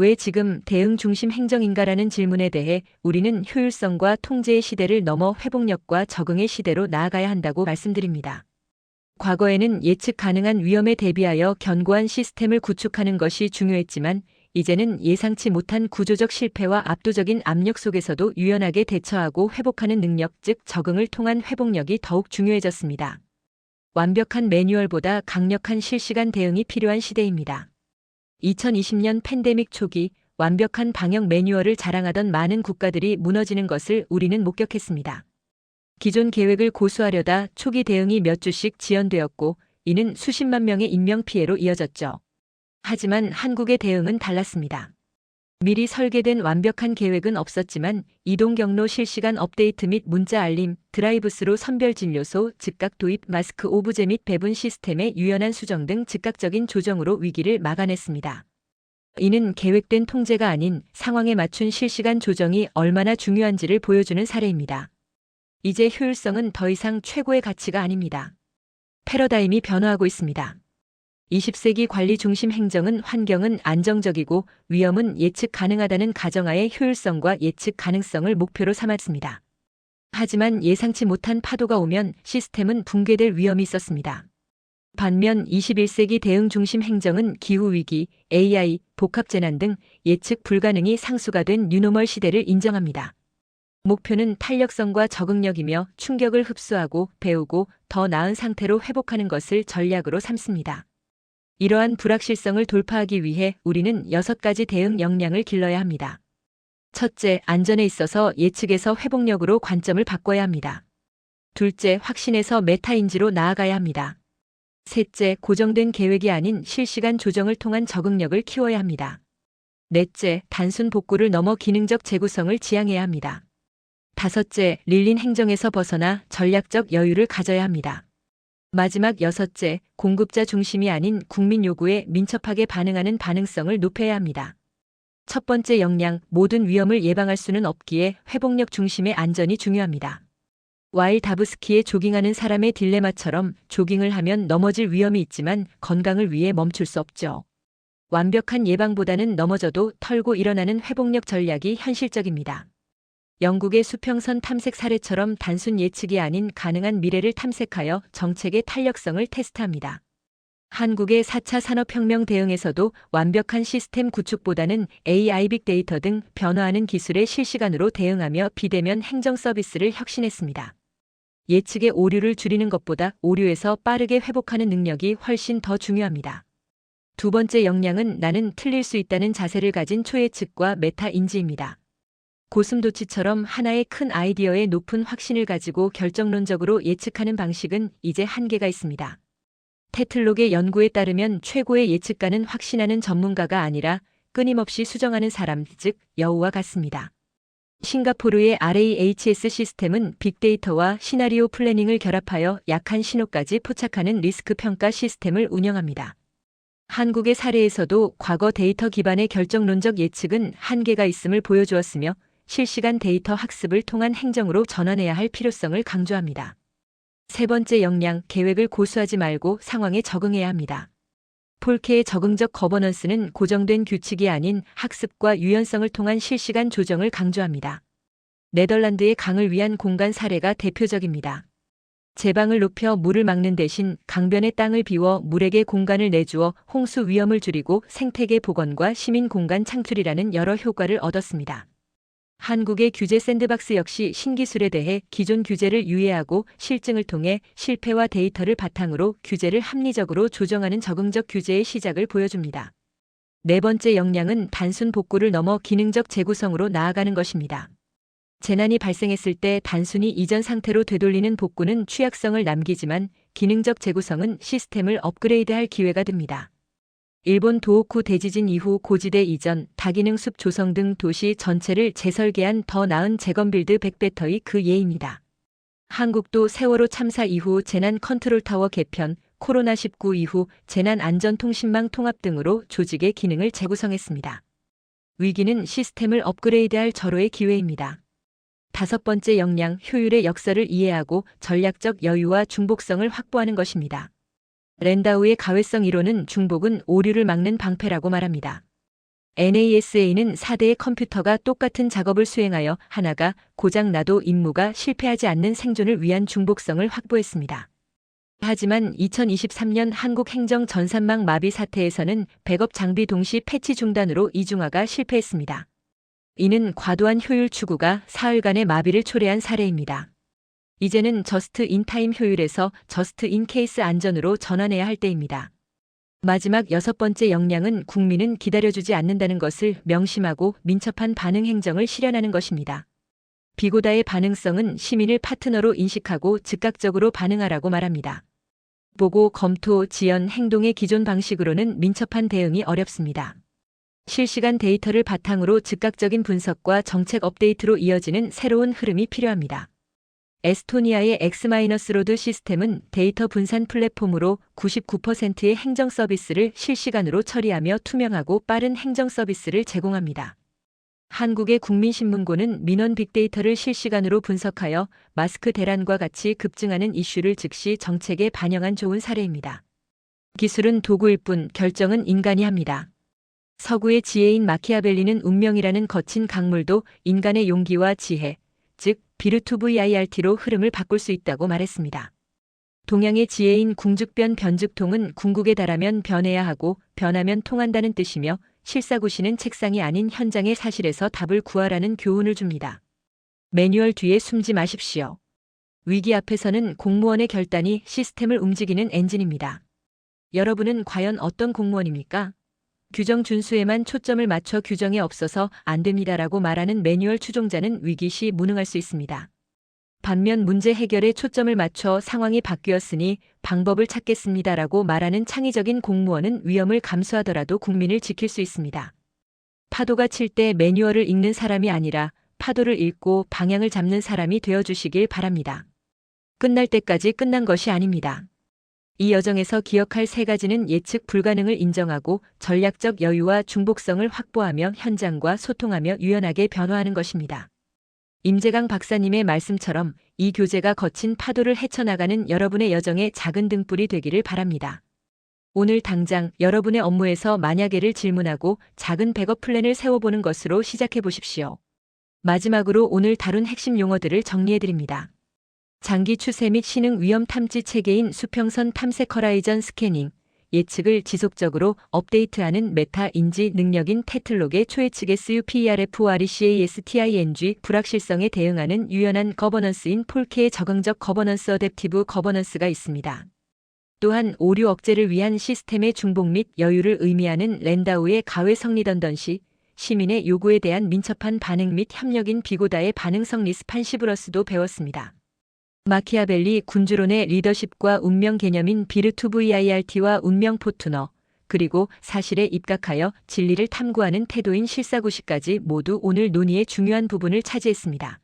왜 지금 대응 중심 행정인가라는 질문에 대해 우리는 효율성과 통제의 시대를 넘어 회복력과 적응의 시대로 나아가야 한다고 말씀드립니다. 과거에는 예측 가능한 위험에 대비하여 견고한 시스템을 구축하는 것이 중요했지만 이제는 예상치 못한 구조적 실패와 압도적인 압력 속에서도 유연하게 대처하고 회복하는 능력, 즉 적응을 통한 회복력이 더욱 중요해졌습니다. 완벽한 매뉴얼보다 강력한 실시간 대응이 필요한 시대입니다. 2020년 팬데믹 초기 완벽한 방역 매뉴얼을 자랑하던 많은 국가들이 무너지는 것을 우리는 목격했습니다. 기존 계획을 고수하려다 초기 대응이 몇 주씩 지연되었고 이는 수십만 명의 인명 피해로 이어졌죠. 하지만 한국의 대응은 달랐습니다. 미리 설계된 완벽한 계획은 없었지만 이동 경로 실시간 업데이트 및 문자 알림, 드라이브스루 선별 진료소, 즉각 도입, 마스크 오브제 및 배분 시스템의 유연한 수정 등 즉각적인 조정으로 위기를 막아냈습니다. 이는 계획된 통제가 아닌 상황에 맞춘 실시간 조정이 얼마나 중요한지를 보여주는 사례입니다. 이제 효율성은 더 이상 최고의 가치가 아닙니다. 패러다임이 변화하고 있습니다. 20세기 관리 중심 행정은 환경은 안정적이고 위험은 예측 가능하다는 가정하에 효율성과 예측 가능성을 목표로 삼았습니다. 하지만 예상치 못한 파도가 오면 시스템은 붕괴될 위험이 있었습니다. 반면 21세기 대응 중심 행정은 기후위기, AI, 복합재난 등 예측 불가능이 상수가 된 뉴노멀 시대를 인정합니다. 목표는 탄력성과 적응력이며 충격을 흡수하고 배우고 더 나은 상태로 회복하는 것을 전략으로 삼습니다. 이러한 불확실성을 돌파하기 위해 우리는 여섯 가지 대응 역량을 길러야 합니다. 첫째, 안전에 있어서 예측에서 회복력으로 관점을 바꿔야 합니다. 둘째, 확신에서 메타인지로 나아가야 합니다. 셋째, 고정된 계획이 아닌 실시간 조정을 통한 적응력을 키워야 합니다. 넷째, 단순 복구를 넘어 기능적 재구성을 지향해야 합니다. 다섯째, 릴린 행정에서 벗어나 전략적 여유를 가져야 합니다. 마지막 여섯째, 공급자 중심이 아닌 국민 요구에 민첩하게 반응하는 반응성을 높여야 합니다. 첫 번째 역량, 모든 위험을 예방할 수는 없기에 회복력 중심의 안전이 중요합니다. 와일 다브스키의 조깅하는 사람의 딜레마처럼 조깅을 하면 넘어질 위험이 있지만 건강을 위해 멈출 수 없죠. 완벽한 예방보다는 넘어져도 털고 일어나는 회복력 전략이 현실적입니다. 영국의 수평선 탐색 사례처럼 단순 예측이 아닌 가능한 미래를 탐색하여 정책의 탄력성을 테스트합니다. 한국의 4차 산업혁명 대응에서도 완벽한 시스템 구축보다는 AI 빅데이터 등 변화하는 기술에 실시간으로 대응하며 비대면 행정 서비스를 혁신했습니다. 예측의 오류를 줄이는 것보다 오류에서 빠르게 회복하는 능력이 훨씬 더 중요합니다. 두 번째 역량은 나는 틀릴 수 있다는 자세를 가진 초예측과 메타 인지입니다. 고슴도치처럼 하나의 큰 아이디어에 높은 확신을 가지고 결정론적으로 예측하는 방식은 이제 한계가 있습니다. 테틀록의 연구에 따르면 최고의 예측가는 확신하는 전문가가 아니라 끊임없이 수정하는 사람, 즉 여우와 같습니다. 싱가포르의 RAHS 시스템은 빅데이터와 시나리오 플래닝을 결합하여 약한 신호까지 포착하는 리스크 평가 시스템을 운영합니다. 한국의 사례에서도 과거 데이터 기반의 결정론적 예측은 한계가 있음을 보여주었으며 실시간 데이터 학습을 통한 행정으로 전환해야 할 필요성을 강조합니다. 세 번째 역량, 계획을 고수하지 말고 상황에 적응해야 합니다. 폴케의 적응적 거버넌스는 고정된 규칙이 아닌 학습과 유연성을 통한 실시간 조정을 강조합니다. 네덜란드의 강을 위한 공간 사례가 대표적입니다. 제방을 높여 물을 막는 대신 강변의 땅을 비워 물에게 공간을 내주어 홍수 위험을 줄이고 생태계 복원과 시민 공간 창출이라는 여러 효과를 얻었습니다. 한국의 규제 샌드박스 역시 신기술에 대해 기존 규제를 유예하고 실증을 통해 실패와 데이터를 바탕으로 규제를 합리적으로 조정하는 적응적 규제의 시작을 보여줍니다. 네 번째 역량은 단순 복구를 넘어 기능적 재구성으로 나아가는 것입니다. 재난이 발생했을 때 단순히 이전 상태로 되돌리는 복구는 취약성을 남기지만 기능적 재구성은 시스템을 업그레이드할 기회가 됩니다. 일본 도호쿠 대지진 이후 고지대 이전, 다기능 숲 조성 등 도시 전체를 재설계한 더 나은 재건빌드 백배터의 그 예입니다. 한국도 세월호 참사 이후 재난 컨트롤 타워 개편, 코로나19 이후 재난 안전통신망 통합 등으로 조직의 기능을 재구성했습니다. 위기는 시스템을 업그레이드할 절호의 기회입니다. 다섯 번째 역량, 효율의 역사를 이해하고 전략적 여유와 중복성을 확보하는 것입니다. 랜다우의 가외성 이론은 중복은 오류를 막는 방패라고 말합니다. NASA는 4대의 컴퓨터가 똑같은 작업을 수행하여 하나가 고장 나도 임무가 실패하지 않는 생존을 위한 중복성을 확보했습니다. 하지만 2023년 한국 행정 전산망 마비 사태에서는 백업 장비 동시 패치 중단으로 이중화가 실패했습니다. 이는 과도한 효율 추구가 사흘간의 마비를 초래한 사례입니다. 이제는 저스트 인 타임 효율에서 저스트 인 케이스 안전으로 전환해야 할 때입니다. 마지막 여섯 번째 역량은 국민은 기다려주지 않는다는 것을 명심하고 민첩한 반응 행정을 실현하는 것입니다. 비고다의 반응성은 시민을 파트너로 인식하고 즉각적으로 반응하라고 말합니다. 보고, 검토, 지연, 행동의 기존 방식으로는 민첩한 대응이 어렵습니다. 실시간 데이터를 바탕으로 즉각적인 분석과 정책 업데이트로 이어지는 새로운 흐름이 필요합니다. 에스토니아의 X-로드 시스템은 데이터 분산 플랫폼으로 99%의 행정 서비스를 실시간으로 처리하며 투명하고 빠른 행정 서비스를 제공합니다. 한국의 국민신문고는 민원 빅데이터를 실시간으로 분석하여 마스크 대란과 같이 급증하는 이슈를 즉시 정책에 반영한 좋은 사례입니다. 기술은 도구일 뿐 결정은 인간이 합니다. 서구의 지혜인 마키아벨리는 운명이라는 거친 강물도 인간의 용기와 지혜, 즉 비르투 VIRT로 흐름을 바꿀 수 있다고 말했습니다. 동양의 지혜인 궁죽변 변죽통은 궁극에 달하면 변해야 하고 변하면 통한다는 뜻이며 실사구시는 책상이 아닌 현장의 사실에서 답을 구하라는 교훈을 줍니다. 매뉴얼 뒤에 숨지 마십시오. 위기 앞에서는 공무원의 결단이 시스템을 움직이는 엔진입니다. 여러분은 과연 어떤 공무원입니까? 규정 준수에만 초점을 맞춰 규정에 없어서 안 됩니다라고 말하는 매뉴얼 추종자는 위기 시 무능할 수 있습니다. 반면 문제 해결에 초점을 맞춰 상황이 바뀌었으니 방법을 찾겠습니다라고 말하는 창의적인 공무원은 위험을 감수하더라도 국민을 지킬 수 있습니다. 파도가 칠 때 매뉴얼을 읽는 사람이 아니라 파도를 읽고 방향을 잡는 사람이 되어 주시길 바랍니다. 끝날 때까지 끝난 것이 아닙니다. 이 여정에서 기억할 세 가지는 예측 불가능을 인정하고 전략적 여유와 중복성을 확보하며 현장과 소통하며 유연하게 변화하는 것입니다. 임재강 박사님의 말씀처럼 이 교재가 거친 파도를 헤쳐나가는 여러분의 여정의 작은 등불이 되기를 바랍니다. 오늘 당장 여러분의 업무에서 만약에를 질문하고 작은 백업 플랜을 세워보는 것으로 시작해 보십시오. 마지막으로 오늘 다룬 핵심 용어들을 정리해 드립니다. 장기 추세 및 신흥 위험 탐지 체계인 수평선 탐색 허라이전 스캐닝, 예측을 지속적으로 업데이트하는 메타 인지 능력인 테틀록의 초예측 SUPERFORECASTING 불확실성에 대응하는 유연한 거버넌스인 폴케의 적응적 거버넌스 어댑티브 거버넌스가 있습니다. 또한 오류 억제를 위한 시스템의 중복 및 여유를 의미하는 랜다우의 가외 성리던던시, 시민의 요구에 대한 민첩한 반응 및 협력인 비고다의 반응성 리스판시브러스도 배웠습니다. 마키아벨리 군주론의 리더십과 운명 개념인 비르투 VIRT와 운명 포투너, 그리고 사실에 입각하여 진리를 탐구하는 태도인 실사구시까지 모두 오늘 논의의 중요한 부분을 차지했습니다.